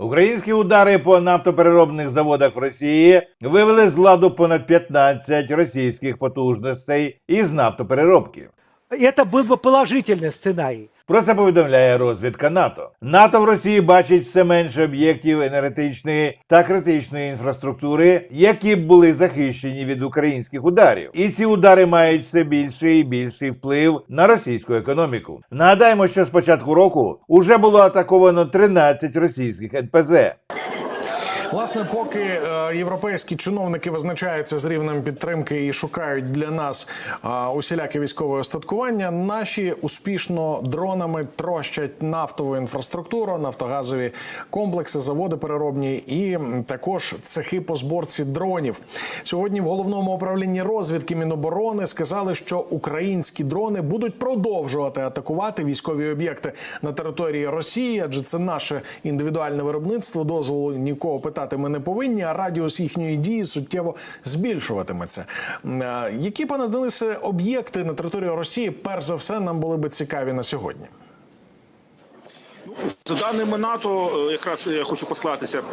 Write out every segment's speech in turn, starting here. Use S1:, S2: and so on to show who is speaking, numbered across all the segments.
S1: Українські удари по нафтопереробних заводах в Росії вивели з ладу понад 15 російських потужностей із нафтопереробки.
S2: Это был бы положительный сценарий.
S1: Про це повідомляє розвідка НАТО. НАТО в Росії бачить все менше об'єктів енергетичної та критичної інфраструктури, які б були захищені від українських ударів. І ці удари мають все більший і більший вплив на російську економіку. Нагадаємо, що з початку року уже було атаковано 13 російських НПЗ.
S3: Власне, поки е, європейські чиновники визначаються з рівнем підтримки і шукають для нас е, усіляке військове остаткування, наші успішно дронами трощать нафтову інфраструктуру, нафтогазові комплекси, заводи переробні і також цехи по зборці дронів. Сьогодні в головному управлінні розвідки Міноборони сказали, що українські дрони будуть продовжувати атакувати військові об'єкти на території Росії, адже це наше індивідуальне виробництво. Дозволу нікого ми не повинні, а радіус їхньої дії суттєво збільшуватиметься. Е, Які пане Денисе об'єкти на території Росії, перш за все, нам були би цікаві на сьогодні?
S4: За даними НАТО, е, якраз я хочу послатися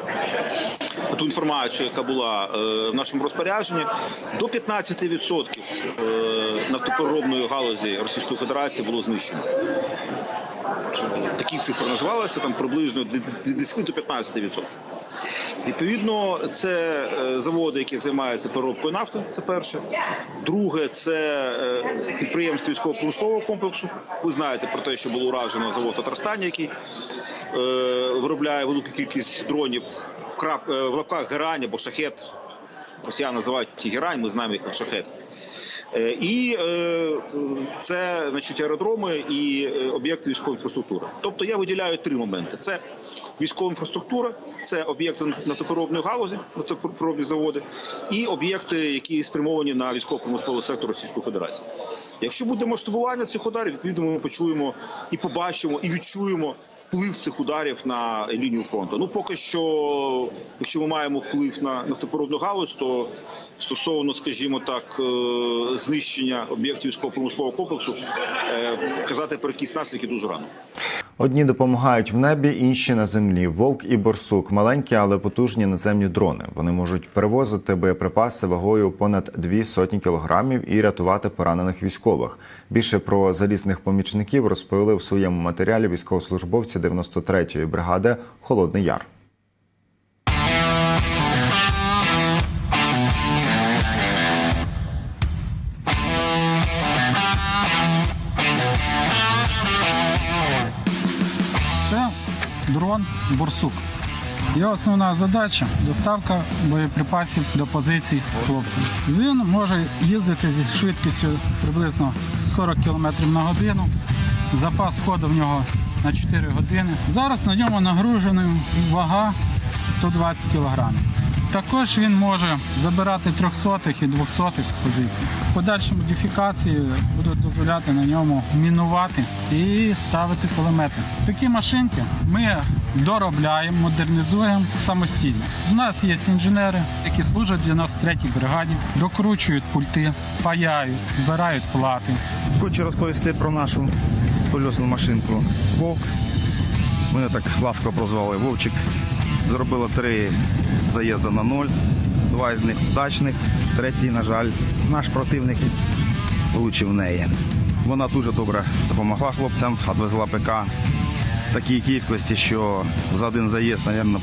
S4: на ту інформацію, яка була е, в нашому розпорядженні, до 15% е, нафтопереробної галузі Російської Федерації було знищено. Такі цифри називалися там приблизно від 10 до 15%. Відповідно, це е, заводи, які займаються переробкою нафти. Це перше. Друге, це е, підприємство військово-промислового комплексу. Ви знаєте про те, що було уражено завод Татарстані, який е, виробляє велику кількість дронів в крап в лапках герань або шахет. Росіяни називають ті герань, ми знаємо їх як шахет. Е, І е, це значить аеродроми і е, об'єкти військової інфраструктури. Тобто я виділяю три моменти: це військова інфраструктура, це об'єкти нафтопереробної галузі, нафтопереробні заводи, і об'єкти, які спрямовані на військово-промисловий сектор Російської Федерації. Якщо буде масштабування цих ударів, відповідно ми почуємо і побачимо, і відчуємо вплив цих ударів на лінію фронту. Ну поки що, якщо ми маємо вплив на нафтопереробну галузь, то стосовно, скажімо так, знищення об'єктів військово-промислового комплексу, е, казати про якісь наслідки дуже рано.
S5: Одні допомагають в небі, інші на землі. Вовк і борсук маленькі, але потужні наземні дрони. Вони можуть перевозити боєприпаси вагою понад дві сотні кілограмів і рятувати поранених військових. Більше про залізних помічників розповіли в своєму матеріалі військовослужбовці 93-ї бригади Холодний Яр.
S6: Дрон Борсук. Його основна задача доставка боєприпасів до позицій хлопців. Він може їздити зі швидкістю приблизно 40 км на годину. Запас ходу в нього на 4 години. Зараз на ньому нагружена вага 120 кг. Також він може забирати 300 і 200 позицій. Подальші модифікації будуть дозволяти на ньому мінувати і ставити кулемети. Такі машинки ми доробляємо, модернізуємо самостійно. У нас є інженери, які служать для нас в 93-й бригаді, докручують пульти, паяють, збирають плати.
S7: Хочу розповісти про нашу колесну машинку Вовк. Мене так ласково прозвали Вовчик. Зробила три заїзди на ноль, два з них вдачних, третій, на жаль, наш противник влучив в неї. Вона дуже добре допомогла хлопцям, відвезла ПК такій кількості, що за один заїзд, мабуть,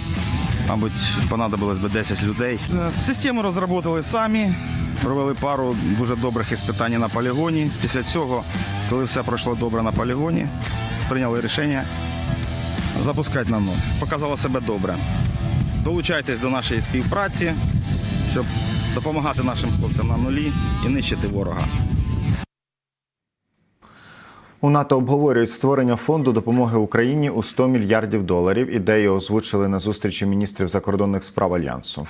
S7: мабуть, понадобилось би 10 людей. Е, Систему розробили самі, провели пару дуже добрих іспитань на полігоні. Після цього, коли все пройшло добре на полігоні, прийняли рішення запускати на нуль. Показало себе добре. Долучайтесь до нашої співпраці, щоб допомагати нашим хлопцям на нулі і нищити ворога.
S5: У НАТО обговорюють створення фонду допомоги Україні у 100 мільярдів доларів. Ідею озвучили на зустрічі міністрів закордонних справ альянсу.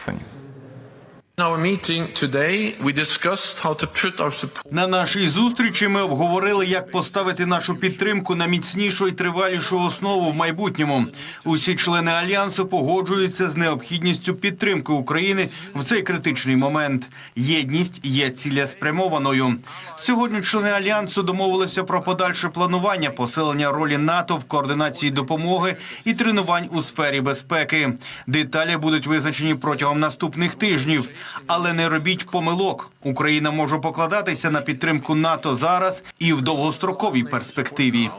S8: На нашій зустрічі ми обговорили, як поставити нашу підтримку на міцнішу і тривалішу основу в майбутньому. Усі члени альянсу погоджуються з необхідністю підтримки України в цей критичний момент. Єдність є цілеспрямованою. Сьогодні члени альянсу домовилися про подальше планування посилення ролі НАТО в координації допомоги і тренувань у сфері безпеки. Деталі будуть визначені протягом наступних тижнів. Але не робіть помилок. Україна може покладатися на підтримку НАТО зараз і в довгостроковій перспективі.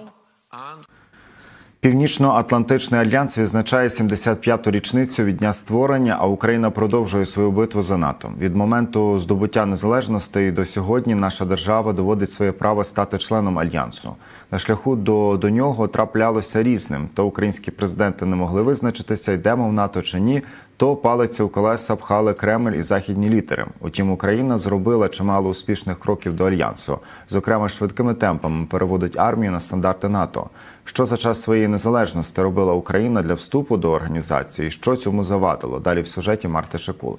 S5: Північно-Атлантичний альянс відзначає 75-ту річницю від дня створення, а Україна продовжує свою битву за НАТО. Від моменту здобуття незалежності до сьогодні наша держава доводить своє право стати членом альянсу. На шляху до, до нього траплялося різним. То українські президенти не могли визначитися, йдемо в НАТО чи ні. То палиці у колеса пхали Кремль і західні літери. Утім, Україна зробила чимало успішних кроків до альянсу. Зокрема, швидкими темпами переводить армію на стандарти НАТО. Що за час своєї незалежності робила Україна для вступу до організації? Що цьому завадило? Далі в сюжеті Марти Шикули.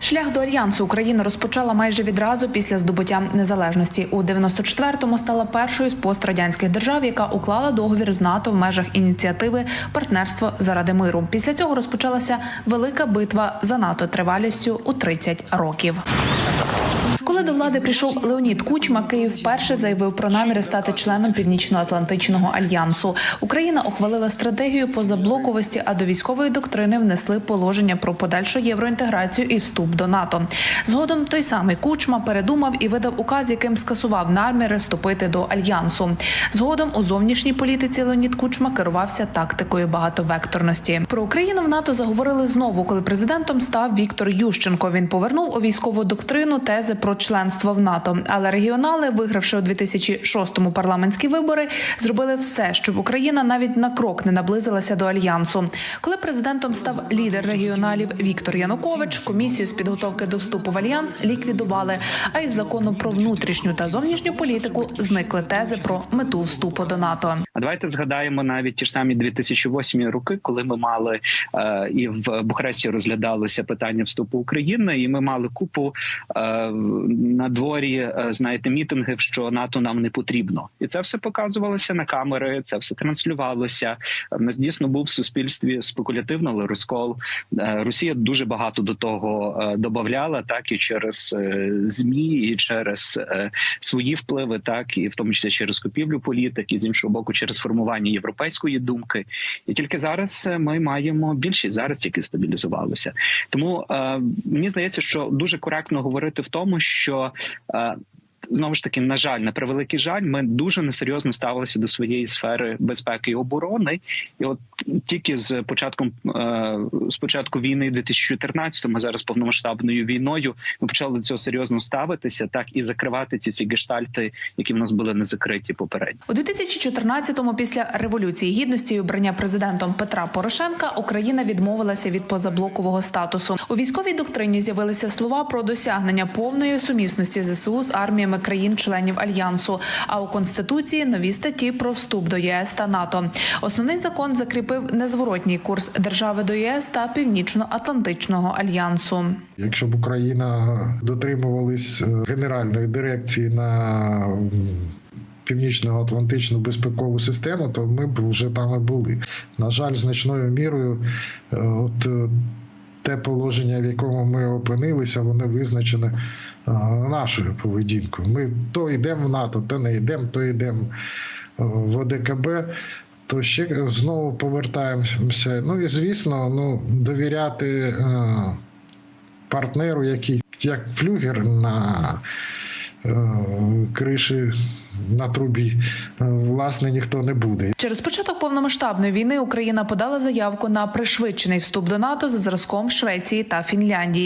S9: Шлях до альянсу Україна розпочала майже відразу після здобуття незалежності. У 94-му стала першою з пострадянських держав, яка уклала договір з НАТО в межах ініціативи Партнерство заради миру. Після цього розпочалася велика битва за НАТО тривалістю у 30 років. До влади прийшов Леонід Кучма, Київ вперше заявив про наміри стати членом Північно-Атлантичного альянсу. Україна ухвалила стратегію позаблоковості, а до військової доктрини внесли положення про подальшу євроінтеграцію і вступ до НАТО. Згодом той самий Кучма передумав і видав указ, яким скасував наміри вступити до альянсу. Згодом у зовнішній політиці Леонід Кучма керувався тактикою багатовекторності. Про Україну в НАТО заговорили знову, коли президентом став Віктор Ющенко. Він повернув у військову доктрину тези про членство в НАТО. Але регіонали, вигравши у 2006-му парламентські вибори, зробили все, щоб Україна навіть на крок не наблизилася до альянсу. Коли президентом став лідер регіоналів Віктор Янукович, комісію з підготовки до вступу в альянс ліквідували. А із закону про внутрішню та зовнішню політику зникли тези про мету вступу до НАТО.
S10: А давайте згадаємо навіть ті ж самі 2008 роки, коли ми мали е, і в Бухаресті розглядалося питання вступу України, і ми мали купу е, на дворі, е, знаєте, мітингів, що НАТО нам не потрібно, і це все показувалося на камери. Це все транслювалося. В нас дійсно був в суспільстві спекулятивно але розкол. Е, Росія дуже багато до того е, додавала, так і через е, змі, і через е, свої впливи, так і в тому числі через купівлю політик, і з іншого боку, через формування європейської думки. І тільки зараз е, ми маємо більшість зараз, тільки стабілізувалося. Тому е, мені здається, що дуже коректно говорити в тому, що е, Знову ж таки, на жаль, на превеликий жаль, ми дуже несерйозно ставилися до своєї сфери безпеки і оборони. І от тільки з початком е, з початку війни, 2014-му, а зараз повномасштабною війною, ми почали до цього серйозно ставитися, так і закривати ці всі гештальти, які в нас були не закриті попередньо.
S9: У 2014-му, після революції гідності і обрання президентом Петра Порошенка, Україна відмовилася від позаблокового статусу. У військовій доктрині з'явилися слова про досягнення повної сумісності ЗСУ з арміями країн-членів альянсу. А у конституції нові статті про вступ до єС та НАТО. Основний закон закріпив незворотній курс держави до єС та Північно-Атлантичного альянсу.
S11: Якщо б Україна дотримувалась е, генеральної дирекції на північно-атлантичну безпекову систему, то ми б вже там і були. На жаль, значною мірою, е, от е, те положення, в якому ми опинилися, воно визначене е, нашою поведінкою. Ми то йдемо в НАТО, то не йдемо, то йдемо е, в ОДКБ. То ще знову повертаємося. Ну і звісно, ну довіряти е, партнеру, який як флюгер на криші на трубі, е, власне, ніхто не буде.
S9: Через початок повномасштабної війни Україна подала заявку на пришвидшений вступ до НАТО за зразком Швеції та Фінляндії.